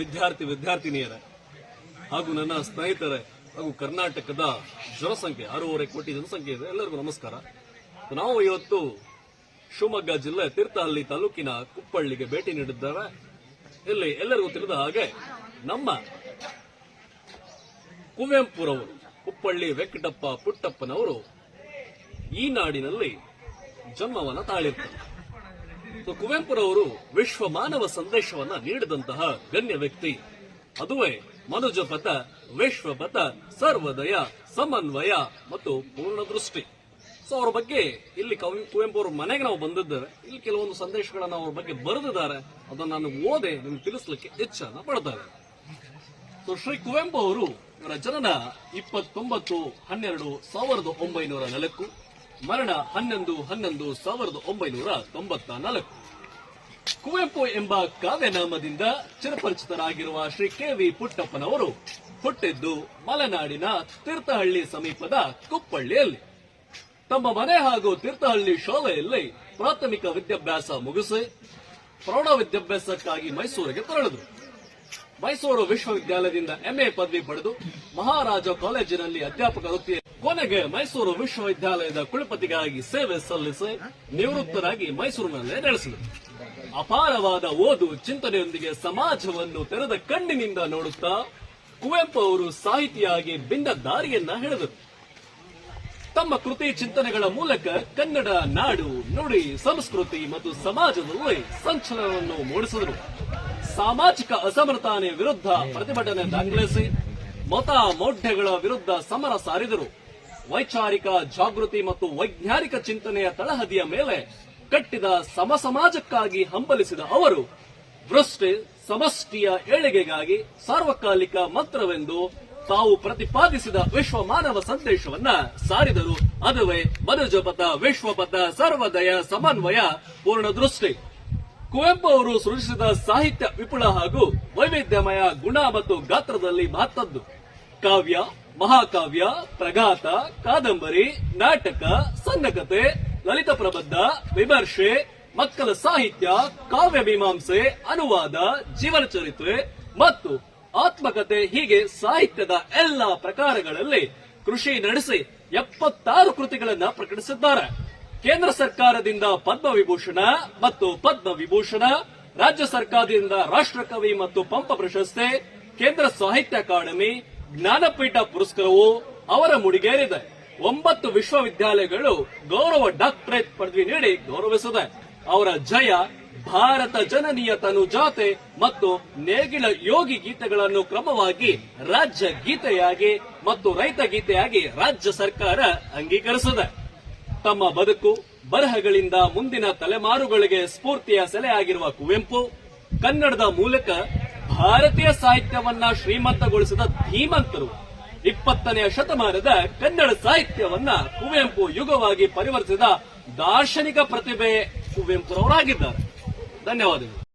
ವಿದ್ಯಾರ್ಥಿ ವಿದ್ಯಾರ್ಥಿನಿಯರ ಹಾಗೂ ನನ್ನ ಸ್ನೇಹಿತರೇ ಹಾಗೂ ಕರ್ನಾಟಕದ ಜನಸಂಖ್ಯೆ, ಆರೂವರೆ ಕೋಟಿ ಜನಸಂಖ್ಯೆ ಇದೆ. ಎಲ್ಲರಿಗೂ ನಮಸ್ಕಾರ. ನಾವು ಇವತ್ತು ಶಿವಮೊಗ್ಗ ಜಿಲ್ಲೆ ತೀರ್ಥಹಳ್ಳಿ ತಾಲೂಕಿನ ಕುಪ್ಪಳ್ಳಿಗೆ ಭೇಟಿ ನೀಡಿದ್ದೇವೆ. ಇಲ್ಲಿ ಎಲ್ಲರಿಗೂ ತಿಳಿದ ಹಾಗೆ ನಮ್ಮ ಕುವೆಂಪುರವರು, ಕುಪ್ಪಳ್ಳಿ ವೆಂಕಟಪ್ಪ ಪುಟ್ಟಪ್ಪನವರು ಈ ನಾಡಿನಲ್ಲಿ ಜನ್ಮವನ್ನು ತಾಳಿರ್ತಾರೆ. ಕುವೆಂಪುರವರು ವಿಶ್ವ ಮಾನವ ಸಂದೇಶವನ್ನ ನೀಡಿದಂತಹ ಗಣ್ಯ ವ್ಯಕ್ತಿ. ಅದುವೇ ಮನುಜಪಥ, ವಿಶ್ವಪಥ, ಸರ್ವದಯ, ಸಮನ್ವಯ ಮತ್ತು ಪೂರ್ಣ ದೃಷ್ಟಿ. ಸೊ ಅವ್ರ ಬಗ್ಗೆ ಇಲ್ಲಿ ಕವಿ ಕುವೆಂಪು ಅವ್ರ ಮನೆಗೆ ನಾವು ಬಂದಿದ್ದೇವೆ. ಇಲ್ಲಿ ಕೆಲವೊಂದು ಸಂದೇಶಗಳನ್ನ ಅವ್ರ ಬಗ್ಗೆ ಬರೆದಿದ್ದಾರೆ. ಅದನ್ನು ನಾನು ಓದೆ ನಿಮ್ಗೆ ತಿಳಿಸ್ಲಿಕ್ಕೆ ಹೆಚ್ಚನ್ನ ಪಡ್ತಾರೆ ಸೊ ಶ್ರೀ ಕುವೆಂಪು ಅವರು ಇವರ ಜನನ ಇಪ್ಪತ್ತೊಂಬತ್ತು ಹನ್ನೆರಡು ಸಾವಿರದ ಒಂಬೈನೂರ ನಾಲ್ಕು. ಮರಣ ಹನ್ನೊಂದು ಹನ್ನೊಂದು ಸಾವಿರದ ಒಂಬೈನೂರ ತೊಂಬತ್ತ ನಾಲ್ಕು ಕುವೆಂಪು ಎಂಬ ಕಾವ್ಯನಾಮದಿಂದ ಚಿರಪರಿಚಿತರಾಗಿರುವ ಶ್ರೀ ಕೆ ವಿ ಪುಟ್ಟಪ್ಪನವರು ಹುಟ್ಟಿದ್ದು ಮಲೆನಾಡಿನ ತೀರ್ಥಹಳ್ಳಿ ಸಮೀಪದ ಕುಪ್ಪಳ್ಳಿಯಲ್ಲಿ. ತಮ್ಮ ಮನೆ ಹಾಗೂ ತೀರ್ಥಹಳ್ಳಿ ಶಾಲೆಯಲ್ಲಿ ಪ್ರಾಥಮಿಕ ವಿದ್ಯಾಭ್ಯಾಸ ಮುಗಿಸಿ ಪ್ರೌಢ ವಿದ್ಯಾಭ್ಯಾಸಕ್ಕಾಗಿ ಮೈಸೂರಿಗೆ ತೆರಳಿದರು. ಮೈಸೂರು ವಿಶ್ವವಿದ್ಯಾಲಯದಿಂದ ಎಂಎ ಪದವಿ ಪಡೆದು ಮಹಾರಾಜ ಕಾಲೇಜಿನಲ್ಲಿ ಅಧ್ಯಾಪಕ ವೃತ್ತಿ ಕೊನೆಗೆ ಮೈಸೂರು ವಿಶ್ವವಿದ್ಯಾಲಯದ ಕುಲಪತಿಗಾಗಿ ಸೇವೆ ಸಲ್ಲಿಸಿ ನಿವೃತ್ತರಾಗಿ ಮೈಸೂರಿನಲ್ಲೇ ನೆಲೆಸಿದರು. ಅಪಾರವಾದ ಓದು ಚಿಂತನೆಯೊಂದಿಗೆ ಸಮಾಜವನ್ನು ತೆರೆದ ಕಣ್ಣಿನಿಂದ ನೋಡುತ್ತಾ ಕುವೆಂಪು ಅವರು ಸಾಹಿತಿಯಾಗಿ ಬಿಂದ ದಾರಿಯನ್ನ ಹೇಳಿದರು ತಮ್ಮ ಕೃತಿ ಚಿಂತನೆಗಳ ಮೂಲಕ ಕನ್ನಡ ನಾಡು ನುಡಿ ಸಂಸ್ಕೃತಿ ಮತ್ತು ಸಮಾಜದಲ್ಲಿ ಸಂಚಲನವನ್ನು ಮೂಡಿಸಿದರು. ಸಾಮಾಜಿಕ ಅಸಮರ್ಥಾನೆ ವಿರುದ್ಧ ಪ್ರತಿಭಟನೆ ದಾಖಲಿಸಿ ಮತ ಮೌಢ್ಯಗಳ ವಿರುದ್ಧ ಸಮರ ಸಾರಿದರು. ವೈಚಾರಿಕ ಜಾಗೃತಿ ಮತ್ತು ವೈಜ್ಞಾನಿಕ ಚಿಂತನೆಯ ತಳಹದಿಯ ಮೇಲೆ ಕಟ್ಟಿದ ಸಮ ಸಮಾಜಕ್ಕಾಗಿ ಹಂಬಲಿಸಿದ ಅವರು ವೃಷ್ಟಿ ಸಮಷ್ಟಿಯ ಏಳಿಗೆಗಾಗಿ ಸಾರ್ವಕಾಲಿಕ ಮಂತ್ರವೆಂದು ತಾವು ಪ್ರತಿಪಾದಿಸಿದ ವಿಶ್ವ ಮಾನವ ಸಂದೇಶವನ್ನ ಸಾರಿದರು ಅದುವೇ ಮನುಜಪಥ, ವಿಶ್ವಪಥ, ಸರ್ವದಯ, ಸಮನ್ವಯ ಪೂರ್ಣ ದೃಷ್ಟಿ ಕುವೆಂಪು ಅವರು ಸೃಜಿಸಿದ ಸಾಹಿತ್ಯ ವಿಪುಲ ಹಾಗೂ ವೈವಿಧ್ಯಮಯ ಗುಣ ಮತ್ತು ಗಾತ್ರದಲ್ಲಿ ಮಹತ್ತದ್ದು. ಕಾವ್ಯ ಮಹಾಕಾವ್ಯ, ಪ್ರಗಾತ, ಕಾದಂಬರಿ, ನಾಟಕ ಸಣ್ಣಕತೆ ಲಲಿತ ಪ್ರಬಂಧ, ವಿಮರ್ಶೆ, ಮಕ್ಕಳ ಸಾಹಿತ್ಯ, ಕಾವ್ಯ ಮೀಮಾಂಸೆ, ಅನುವಾದ, ಜೀವನ ಚರಿತ್ರೆ ಮತ್ತು ಆತ್ಮಕತೆ ಹೀಗೆ ಸಾಹಿತ್ಯದ ಎಲ್ಲಾ ಪ್ರಕಾರಗಳಲ್ಲಿ ಕೃಷಿ ನಡೆಸಿ ಎಪ್ಪತ್ತಾರು ಕೃತಿಗಳನ್ನ ಪ್ರಕಟಿಸಿದ್ದಾರೆ. ಕೇಂದ್ರ ಸರ್ಕಾರದಿಂದ ಪದ್ಮವಿಭೂಷಣ ಮತ್ತು ಪದ್ಮ ವಿಭೂಷಣ ರಾಜ್ಯ ಸರ್ಕಾರದಿಂದ ರಾಷ್ಟ್ರಕವಿ ಮತ್ತು ಪಂಪ ಪ್ರಶಸ್ತಿ, ಕೇಂದ್ರ ಸಾಹಿತ್ಯ ಅಕಾಡೆಮಿ ಜ್ಞಾನಪೀಠ ಪುರಸ್ಕಾರವು ಅವರ ಮುಡಿಗೇರಿದೆ. ಒಂಬತ್ತು ವಿಶ್ವವಿದ್ಯಾಲಯಗಳು ಗೌರವ ಡಾಕ್ಟರೇಟ್ ಪದವಿ ನೀಡಿ ಗೌರವಿಸಿದೆ. ಅವರ ಜಯ ಭಾರತ ಜನನೀಯ ತನುಜಾತೆ ಮತ್ತು ನೇಗಿಲ ಯೋಗಿ ಗೀತೆಗಳನ್ನು ಕ್ರಮವಾಗಿ ರಾಜ್ಯ ಗೀತೆಯಾಗಿ ಮತ್ತು ರೈತ ಗೀತೆಯಾಗಿ ರಾಜ್ಯ ಸರ್ಕಾರ ಅಂಗೀಕರಿಸಿದೆ. ತಮ್ಮ ಬದುಕು ಬರಹಗಳಿಂದ ಮುಂದಿನ ತಲೆಮಾರುಗಳಿಗೆ ಸ್ಫೂರ್ತಿಯ ಸೆಲೆಯಾಗಿರುವ ಕುವೆಂಪು, ಕನ್ನಡದ ಮೂಲಕ ಭಾರತೀಯ ಸಾಹಿತ್ಯವನ್ನ ಶ್ರೀಮಂತಗೊಳಿಸಿದ ಧೀಮಂತರು ಇಪ್ಪತ್ತನೆಯ ಶತಮಾನದ ಕನ್ನಡ ಸಾಹಿತ್ಯವನ್ನ ಕುವೆಂಪು ಯುಗವಾಗಿ ಪರಿವರ್ತಿಸಿದ ದಾರ್ಶನಿಕ ಪ್ರತಿಭೆ ಕುವೆಂಪುರವರಾಗಿದ್ದಾರೆ. ಧನ್ಯವಾದಗಳು.